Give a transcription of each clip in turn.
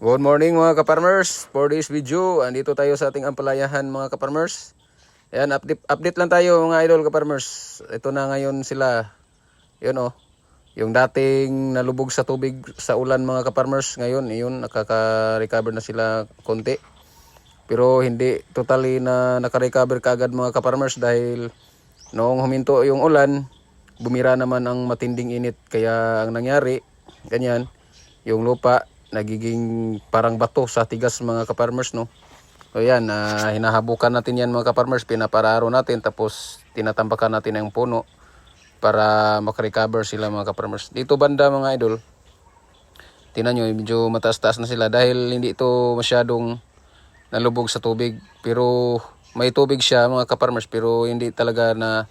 Good morning mga kaparmers. For this video, andito tayo sa ating ampalayahan mga kaparmers. Ayan, update, update lang tayo mga idol kaparmers. Ito na ngayon sila. Yun oh. Yung dating nalubog sa tubig sa ulan mga kaparmers. Ngayon, yun, nakaka-recover na sila konti. Pero hindi totally na naka-recover kaagad mga kaparmers dahil noong huminto yung ulan, bumira naman ang matinding init. Kaya ang nangyari, ganyan, yung lupa nagiging parang bato sa tigas mga kaparmers no. So yan, ah, hinahabukan natin yan mga kaparmers, pinapararo natin tapos tinatambakan natin ang puno para makarecover sila mga kaparmers. Dito banda mga idol, tinan nyo, medyo mataas-taas na sila dahil hindi ito masyadong nalubog sa tubig. Pero may tubig siya mga kaparmers pero hindi talaga na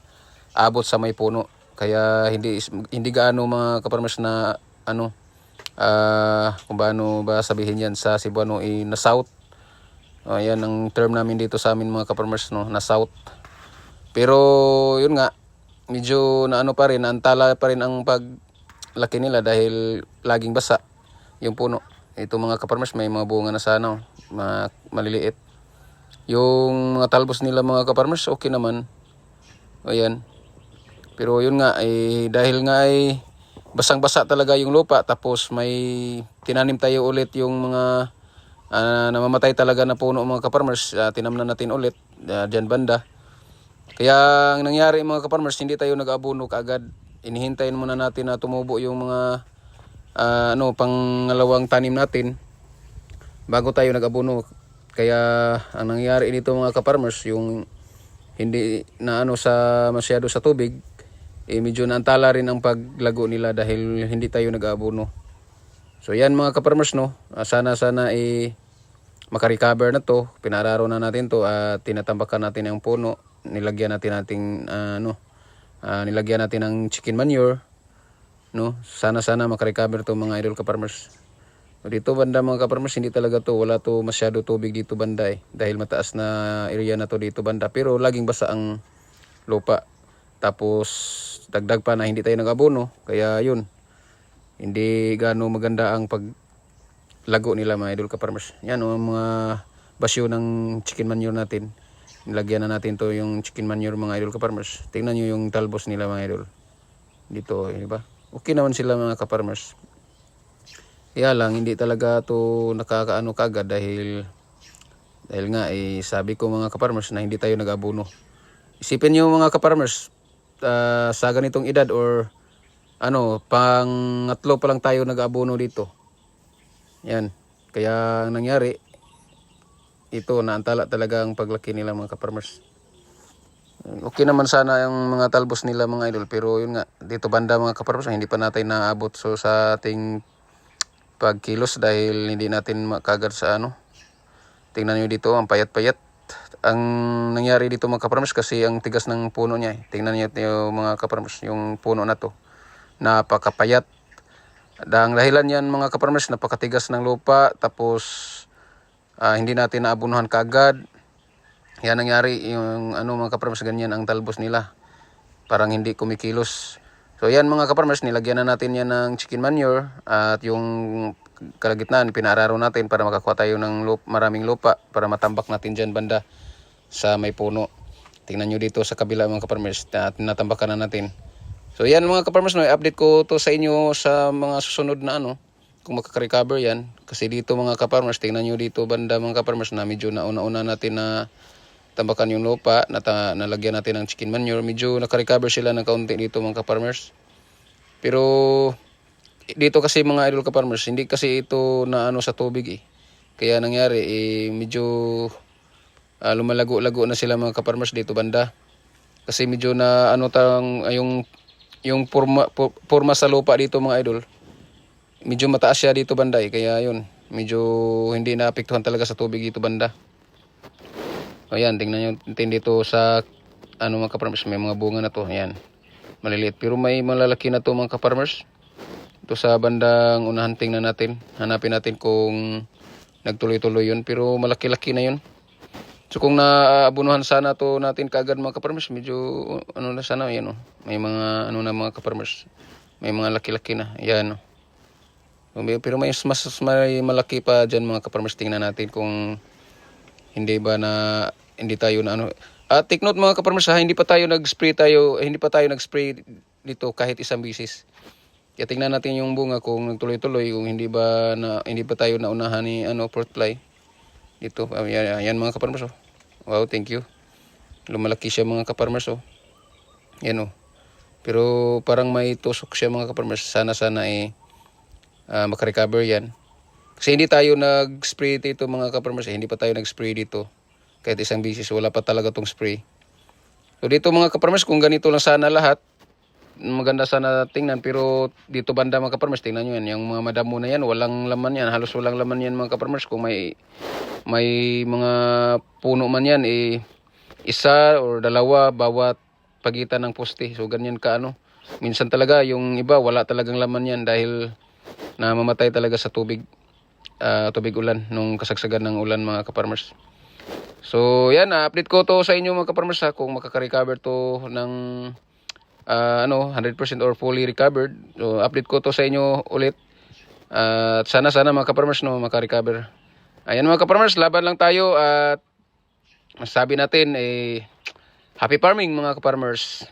abot sa may puno. Kaya hindi hindi gaano mga kaparmers na ano ah kung paano ba sabihin yan sa Cebuano eh, na south. Oh, yan ang term namin dito sa amin mga kaparmers no, na south. Pero yun nga, medyo na ano pa rin, antala pa rin ang paglaki nila dahil laging basa yung puno. Ito mga kaparmers may mga bunga na sana, oh, mga maliliit. Yung mga talbos nila mga kaparmers okay naman. Ayan. Pero yun nga, eh, dahil nga ay basang-basa talaga yung lupa tapos may tinanim tayo ulit yung mga ah, namamatay talaga na puno mga kaparmers. Uh, tinamnan natin ulit uh, dyan banda. Kaya ang nangyari mga kaparmers, hindi tayo nag-abuno kaagad. Inihintayin muna natin na tumubo yung mga ah, ano, pangalawang tanim natin bago tayo nag-abuno. Kaya ang nangyari dito mga kaparmers, yung hindi na ano sa masyado sa tubig, eh medyo naantala rin ang paglago nila dahil hindi tayo nag-aabono. So yan mga kaparmers no, Ah, sana sana eh makarecover na to, pinararo na natin to at tinatambakan natin ang puno, nilagyan natin nating ah, ano, ah, nilagyan natin ng chicken manure, no? Sana sana makarecover to mga idol kaparmers. So, dito banda mga kaparmers, hindi talaga to, wala to masyado tubig dito banda eh, dahil mataas na area na to dito banda, pero laging basa ang lupa. Tapos dagdag pa na hindi tayo nag-abono, kaya yun. Hindi gaano maganda ang paglago nila mga idol ka-farmers. Yan o, mga basyo ng chicken manure natin. Nilagyan na natin to yung chicken manure mga idol ka-farmers. Tingnan nyo yung talbos nila mga idol. Dito, eh, di ba? Okay naman sila mga ka-farmers. Kaya lang, hindi talaga to nakakaano kagad dahil dahil nga, eh, sabi ko mga ka-farmers na hindi tayo nag-abono. Isipin nyo mga ka-farmers, ah, sa ganitong edad or ano, pangatlo pa lang tayo nag-abono dito. Yan. Kaya ang nangyari, ito, naantala talaga ang paglaki nila mga kaparmers. Okay naman sana yung mga talbos nila mga idol, pero yun nga, dito banda mga kaparmers, hindi pa natin naabot so sa ating pagkilos dahil hindi natin makagad sa ano. Tingnan nyo dito, ang payat-payat ang nangyari dito mga kaparmers kasi ang tigas ng puno niya. Eh. Tingnan niyo yung mga kaparmers, yung puno na to. Napakapayat. Ang dahilan yan mga kaparmers, napakatigas ng lupa tapos ah, hindi natin naabunuhan kaagad. Yan nangyari yung ano mga kaparmers, ganyan ang talbos nila. Parang hindi kumikilos. So yan mga kaparmers, nilagyan na natin yan ng chicken manure at yung kalagitnaan pinararo natin para makakuha tayo ng lup, maraming lupa para matambak natin dyan banda sa may puno. Tingnan nyo dito sa kabila mga kaparmers na tinatambakan na natin. So yan mga kaparmers, no, i-update ko to sa inyo sa mga susunod na ano, kung makaka-recover yan. Kasi dito mga kaparmers, tingnan nyo dito banda mga kaparmers na medyo nauna-una natin na tambakan yung lupa, nata, nalagyan natin ng chicken manure. Medyo naka-recover sila ng kaunti dito mga kaparmers. Pero dito kasi mga idol kaparmers, hindi kasi ito na ano sa tubig eh. Kaya nangyari, eh, medyo ah, lumalago-lago na sila mga kaparmers dito banda. Kasi medyo na ano tang ah, yung yung forma, forma sa lupa dito mga idol. Medyo mataas siya dito banda eh. Kaya yun, medyo hindi naapektuhan talaga sa tubig dito banda. Ayan, tingnan nyo tingnan dito sa ano mga kaparmers, may mga bunga na to. Ayan, maliliit. Pero may malalaki na to mga kaparmers. Ito sa bandang unahan tingnan natin. Hanapin natin kung nagtuloy-tuloy yun. Pero malaki-laki na yun. So kung naabunuhan sana to natin kaagad mga kaparmers, medyo ano na sana yan oh. May mga ano na mga kaparmers. May mga laki-laki na. Ayan oh. May- Pero may mas, may malaki pa dyan mga kaparmers. Tingnan natin kung hindi ba na hindi tayo na ano. At take note mga kaparmers ha, hindi pa tayo nag-spray tayo, hindi pa tayo nag-spray dito kahit isang bisis. Kaya tingnan natin yung bunga kung nagtuloy-tuloy, kung hindi ba na hindi pa tayo naunahan ni ano fruit fly. Dito, ah, yan, yan mga kaparmers oh. Wow, thank you. Lumalaki siya mga kaparmers oh. Yan oh. Pero parang may tusok siya mga kaparmers. Sana sana eh ah, makarecover yan. Kasi hindi tayo nag-spray dito mga kaparmers. Eh. Hindi pa tayo nag-spray dito. Kahit isang bisis, wala pa talaga tong spray. So dito mga kaparmers, kung ganito lang sana lahat, maganda sana tingnan. Pero dito banda mga kaparmers, tingnan nyo yan. Yung mga madamo na yan, walang laman yan. Halos walang laman yan mga kaparmers. Kung may, may mga puno man yan, eh, isa or dalawa bawat pagitan ng poste. So ganyan ka ano. Minsan talaga yung iba wala talagang laman yan dahil namamatay talaga sa tubig ah, tubig ulan nung kasagsagan ng ulan mga kaparmers. So yan, ah, update ko to sa inyo mga kaparmers ha, kung makaka-recover to ng ah, ano 100% or fully recovered. So update ko to sa inyo ulit. At sana sana mga kaparmers no maka-recover. Ayan mga kaparmers, laban lang tayo at masabi natin eh happy farming mga kaparmers.